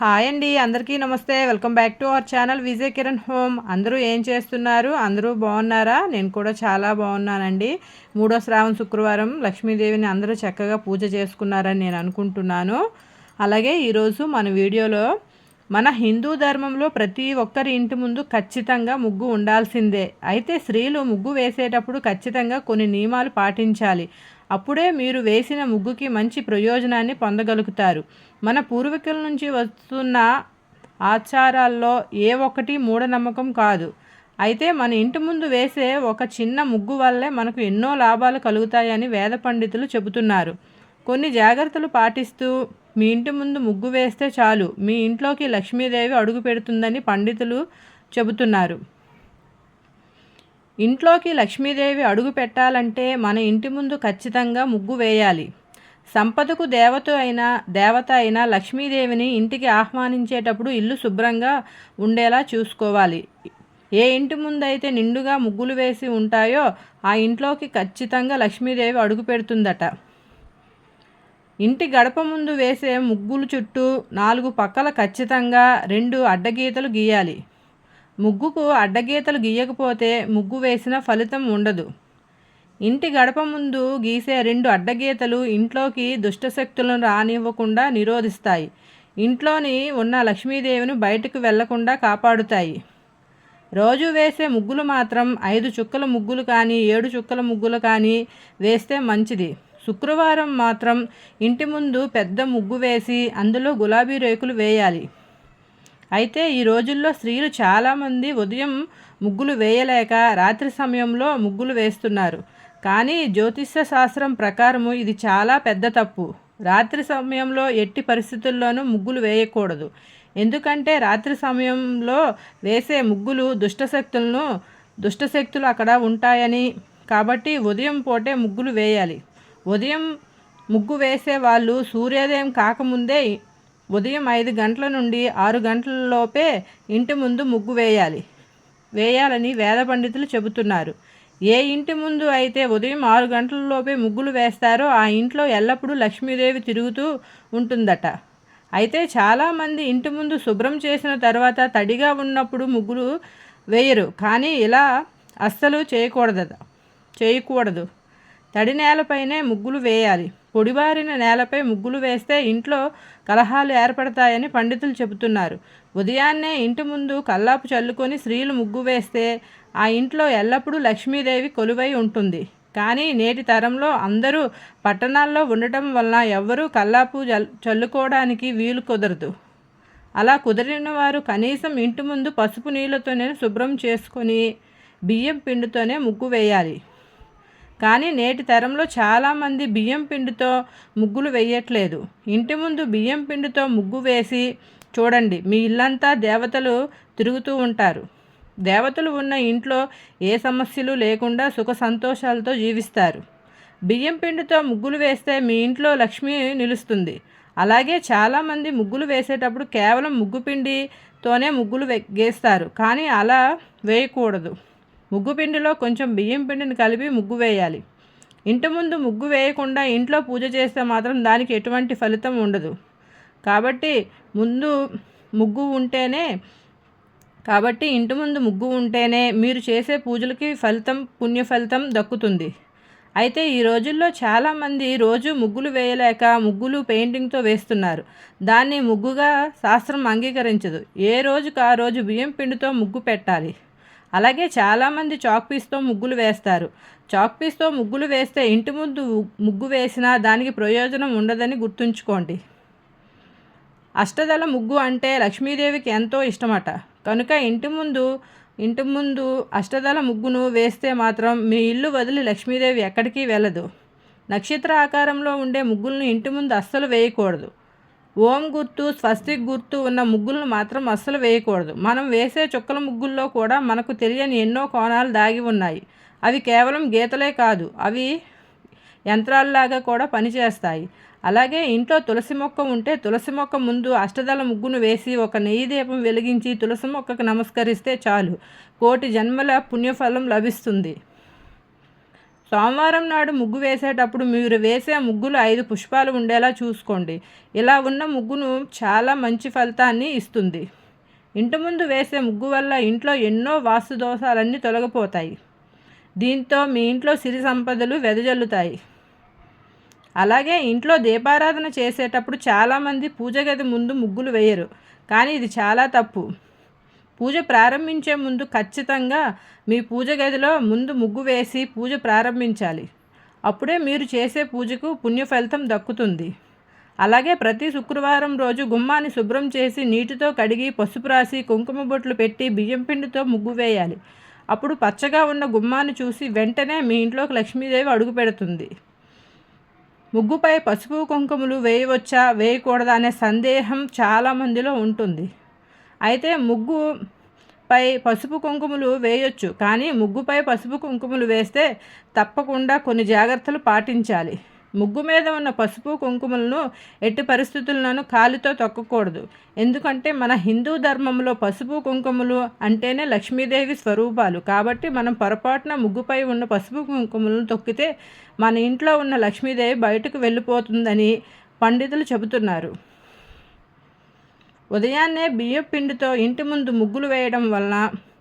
Hi అండి అందరికీ నమస్తే. Welcome back to our channel Vijay Kiran home. అందరూ ఏం చేస్తున్నారు? అందరూ బాగున్నారా? నేను కూడా చాలా బాగున్నానండి. మూడో శ్రావణ శుక్రవారం లక్ష్మీదేవిని అందరూ చక్కగా పూజ చేసుకున్నారని నేను అనుకుంటున్నాను. అలాగే ఈరోజు మన వీడియోలో మన హిందూ ధర్మంలో ప్రతి ఒక్కరి ఇంటి ముందు ఖచ్చితంగా ముగ్గు ఉండాల్సిందే. అయితే స్త్రీలు ముగ్గు వేసేటప్పుడు ఖచ్చితంగా కొన్ని నియమాలు పాటించాలి. అప్పుడే మీరు వేసిన ముగ్గుకి మంచి ప్రయోజనాన్ని పొందగలుగుతారు. మన పూర్వీకుల నుంచి వస్తున్న ఆచారాల్లో ఏ ఒక్కటి మూఢనమ్మకం కాదు. అయితే మన ఇంటి ముందు వేసే ఒక చిన్న ముగ్గు వల్లే మనకు ఎన్నో లాభాలు కలుగుతాయని వేద పండితులు చెబుతున్నారు. కొన్ని జాగ్రత్తలు పాటిస్తూ మీ ఇంటి ముందు ముగ్గు వేస్తే చాలు మీ ఇంట్లోకి లక్ష్మీదేవి అడుగు పెడుతుందని పండితులు చెబుతున్నారు. ఇంట్లోకి లక్ష్మీదేవి అడుగు పెట్టాలంటే మన ఇంటి ముందు ఖచ్చితంగా ముగ్గు వేయాలి. సంపదకు దేవత అయినా దేవత అయినా లక్ష్మీదేవిని ఇంటికి ఆహ్వానించేటప్పుడు ఇల్లు శుభ్రంగా ఉండేలా చూసుకోవాలి. ఏ ఇంటి ముందైతే నిండుగా ముగ్గులు వేసి ఉంటాయో ఆ ఇంట్లోకి ఖచ్చితంగా లక్ష్మీదేవి అడుగు పెడుతుందట. ఇంటి గడప ముందు వేసే ముగ్గులు చుట్టూ నాలుగు పక్కల ఖచ్చితంగా రెండు అడ్డగీతలు గీయాలి. ముగ్గుకు అడ్డగీతలు గీయకపోతే ముగ్గు వేసిన ఫలితం ఉండదు. ఇంటి గడప ముందు గీసే రెండు అడ్డగీతలు ఇంట్లోకి దుష్టశక్తులను రానివ్వకుండా నిరోధిస్తాయి. ఇంట్లోని ఉన్న లక్ష్మీదేవిని బయటకు వెళ్ళకుండా కాపాడుతాయి. రోజు వేసే ముగ్గులు మాత్రం ఐదు చుక్కల ముగ్గులు కానీ ఏడు చుక్కల ముగ్గులు కానీ వేస్తే మంచిది. శుక్రవారం మాత్రం ఇంటి ముందు పెద్ద ముగ్గు వేసి అందులో గులాబీ రేకులు వేయాలి. అయితే ఈ రోజుల్లో స్త్రీలు చాలామంది ఉదయం ముగ్గులు వేయలేక రాత్రి సమయంలో ముగ్గులు వేస్తున్నారు. కానీ జ్యోతిష్య శాస్త్రం ప్రకారము ఇది చాలా పెద్ద తప్పు. రాత్రి సమయంలో ఎట్టి పరిస్థితుల్లోనూ ముగ్గులు వేయకూడదు. ఎందుకంటే రాత్రి సమయంలో వేసే ముగ్గులు దుష్టశక్తులను దుష్టశక్తులు అక్కడ ఉంటాయని. కాబట్టి ఉదయం పూటే ముగ్గులు వేయాలి. ఉదయం ముగ్గు వేసే వాళ్ళు సూర్యోదయం కాకముందే ఉదయం ఐదు గంటల నుండి ఆరు గంటలలోపే ఇంటి ముందు ముగ్గు వేయాలి. వేయాలని వేద పండితులు చెబుతున్నారు. ఏ ఇంటి ముందు అయితే ఉదయం ఆరు గంటలలోపే ముగ్గులు వేస్తారో ఆ ఇంట్లో ఎల్లప్పుడూ లక్ష్మీదేవి తిరుగుతూ ఉంటుందట. అయితే చాలామంది ఇంటి ముందు శుభ్రం చేసిన తర్వాత తడిగా ఉన్నప్పుడు ముగ్గులు వేయరు. కానీ ఇలా అస్సలు చేయకూడదు చేయకూడదు. తడి నేలపైనే ముగ్గులు వేయాలి. పొడిబారిన నేలపై ముగ్గులు వేస్తే ఇంట్లో కలహాలు ఏర్పడతాయని పండితులు చెబుతున్నారు. ఉదయాన్నే ఇంటి ముందు కల్లాపు చల్లుకొని స్త్రీలు ముగ్గు వేస్తే ఆ ఇంట్లో ఎల్లప్పుడూ లక్ష్మీదేవి కొలువై ఉంటుంది. కానీ నేటి తరంలో అందరూ పట్టణాల్లో ఉండటం వలన ఎవ్వరూ కల్లాపు చల్లుకోవడానికి వీలు కుదరదు. అలా కుదిరిన వారు కనీసం ఇంటి ముందు పసుపు నీళ్ళతోనే శుభ్రం చేసుకొని బియ్యం పిండితోనే ముగ్గు వేయాలి. కానీ నేటి తరంలో చాలామంది బియ్యం పిండితో ముగ్గులు వేయట్లేదు. ఇంటి ముందు బియ్యం పిండితో ముగ్గు వేసి చూడండి మీ ఇల్లంతా దేవతలు తిరుగుతూ ఉంటారు. దేవతలు ఉన్న ఇంట్లో ఏ సమస్యలు లేకుండా సుఖ సంతోషాలతో జీవిస్తారు. బియ్యం పిండితో ముగ్గులు వేస్తే మీ ఇంట్లో లక్ష్మి నిలుస్తుంది. అలాగే చాలామంది ముగ్గులు వేసేటప్పుడు కేవలం ముగ్గు పిండితోనే ముగ్గులు గేస్తారు కానీ అలా వేయకూడదు. ముగ్గు పిండిలో కొంచెం బియ్యం పిండిని కలిపి ముగ్గు వేయాలి. ఇంటి ముందు ముగ్గు వేయకుండా ఇంట్లో పూజ చేస్తే మాత్రం దానికి ఎటువంటి ఫలితం ఉండదు. కాబట్టి ముందు ముగ్గు ఉంటేనే కాబట్టి ఇంటి ముందు ముగ్గు ఉంటేనే మీరు చేసే పూజలకి ఫలితం పుణ్య ఫలితం దక్కుతుంది. అయితే ఈ రోజుల్లో చాలామంది రోజు ముగ్గులు వేయలేక ముగ్గులు పెయింటింగ్తో వేస్తున్నారు. దాన్ని ముగ్గుగా శాస్త్రం అంగీకరించదు. ఏ రోజుకు ఆ రోజు బియ్యం పిండితో ముగ్గు పెట్టాలి. అలాగే చాలామంది చాక్ పీస్తో ముగ్గులు వేస్తారు. చాక్ పీస్తో ముగ్గులు వేస్తే ఇంటి ముందు ముగ్గు వేసినా దానికి ప్రయోజనం ఉండదని గుర్తుంచుకోండి. అష్టదళ ముగ్గు అంటే లక్ష్మీదేవికి ఎంతో ఇష్టమట. కనుక ఇంటి ముందు ఇంటి ముందు అష్టదళ ముగ్గును వేస్తే మాత్రం మీ ఇల్లు వదిలి లక్ష్మీదేవి ఎక్కడికి వెళ్ళదు. నక్షత్ర ఆకారంలో ఉండే ముగ్గులను ఇంటి ముందు అస్సలు వేయకూడదు. ఓం గుర్తు స్వస్తిక్ గుర్తు ఉన్న ముగ్గులను మాత్రం అస్సలు వేయకూడదు. మనం వేసే చుక్కల ముగ్గుల్లో కూడా మనకు తెలియని ఎన్నో కోణాలు దాగి ఉన్నాయి. అవి కేవలం గీతలే కాదు అవి యంత్రాల్లాగా కూడా పనిచేస్తాయి. అలాగే ఇంట్లో తులసి మొక్క ఉంటే తులసి మొక్క ముందు అష్టదళ ముగ్గును వేసి ఒక నెయ్యి దీపం వెలిగించి తులసి మొక్కకు నమస్కరిస్తే చాలు. కోటి జన్మల పుణ్యఫలం లభిస్తుంది. సోమవారం నాడు ముగ్గు వేసేటప్పుడు మీరు వేసే ముగ్గులు ఐదు పుష్పాలు ఉండేలా చూసుకోండి. ఇలా ఉన్న ముగ్గును చాలా మంచి ఫలితాన్ని ఇస్తుంది. ఇంటి ముందు వేసే ముగ్గు వల్ల ఇంట్లో ఎన్నో వాస్తు దోషాలన్నీ తొలగిపోతాయి. దీంతో మీ ఇంట్లో సిరి సంపదలు వెదజల్లుతాయి. అలాగే ఇంట్లో దీపారాధన చేసేటప్పుడు చాలామంది పూజ గది ముందు ముగ్గులు వేయరు. కానీ ఇది చాలా తప్పు. పూజ ప్రారంభించే ముందు ఖచ్చితంగా మీ పూజ గదిలో ముందు ముగ్గు వేసి పూజ ప్రారంభించాలి. అప్పుడే మీరు చేసే పూజకు పుణ్య ఫలితం దక్కుతుంది. అలాగే ప్రతి శుక్రవారం రోజు గుమ్మాన్ని శుభ్రం చేసి నీటితో కడిగి పసుపు రాసి కుంకుమ బొట్లు పెట్టి బియ్యం పిండితో ముగ్గు వేయాలి. అప్పుడు పచ్చగా ఉన్న గుమ్మాన్ని చూసి వెంటనే మీ ఇంట్లోకి లక్ష్మీదేవి అడుగు పెడుతుంది. ముగ్గుపై పసుపు కుంకుమలు వేయవచ్చా? వేయకూడదా? అనే సందేహం చాలామందిలో ఉంటుంది. అయితే ముగ్గు పై పసుపు కుంకుమలు వేయొచ్చు కానీ ముగ్గుపై పసుపు కుంకుమలు వేస్తే తప్పకుండా కొన్ని జాగ్రత్తలు పాటించాలి. ముగ్గు మీద ఉన్న పసుపు కుంకుమలను ఎట్టి పరిస్థితులను కాలితో తొక్కకూడదు. ఎందుకంటే మన హిందూ ధర్మంలో పసుపు కుంకుమలు అంటేనే లక్ష్మీదేవి స్వరూపాలు. కాబట్టి మనం పొరపాటున ముగ్గుపై ఉన్న పసుపు కుంకుమలను తొక్కితే మన ఇంట్లో ఉన్న లక్ష్మీదేవి బయటకు వెళ్ళిపోతుందని పండితులు చెబుతున్నారు. ఉదయాన్నే బియ్యం పిండితో ఇంటి ముందు ముగ్గులు వేయడం వలన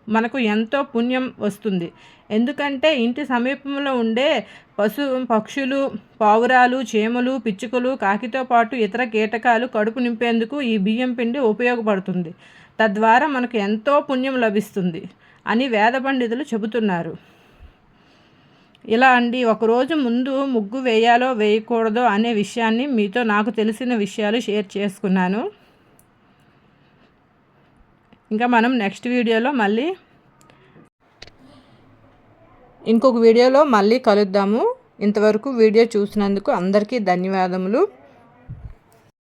మనకు ఎంతో పుణ్యం వస్తుంది. ఎందుకంటే ఇంటి సమీపంలో ఉండే పశు పక్షులు పావురాలు చీమలు పిచ్చుకలు కాకితో పాటు ఇతర కీటకాలు కడుపు నింపేందుకు ఈ బియ్యం పిండి ఉపయోగపడుతుంది. తద్వారా మనకు ఎంతో పుణ్యం లభిస్తుంది అని వేద పండితులు చెబుతున్నారు. ఇలా అండి ఒకరోజు ముందు ముగ్గు వేయాలో వేయకూడదో అనే విషయాన్ని మీతో నాకు తెలిసిన విషయాలు షేర్ చేసుకున్నాను. ఇంకా మనం నెక్స్ట్ వీడియోలో మళ్ళీ ఇంకొక వీడియోలో మళ్ళీ కలుద్దాము. ఇంతవరకు వీడియో చూసినందుకు అందరికీ ధన్యవాదములు.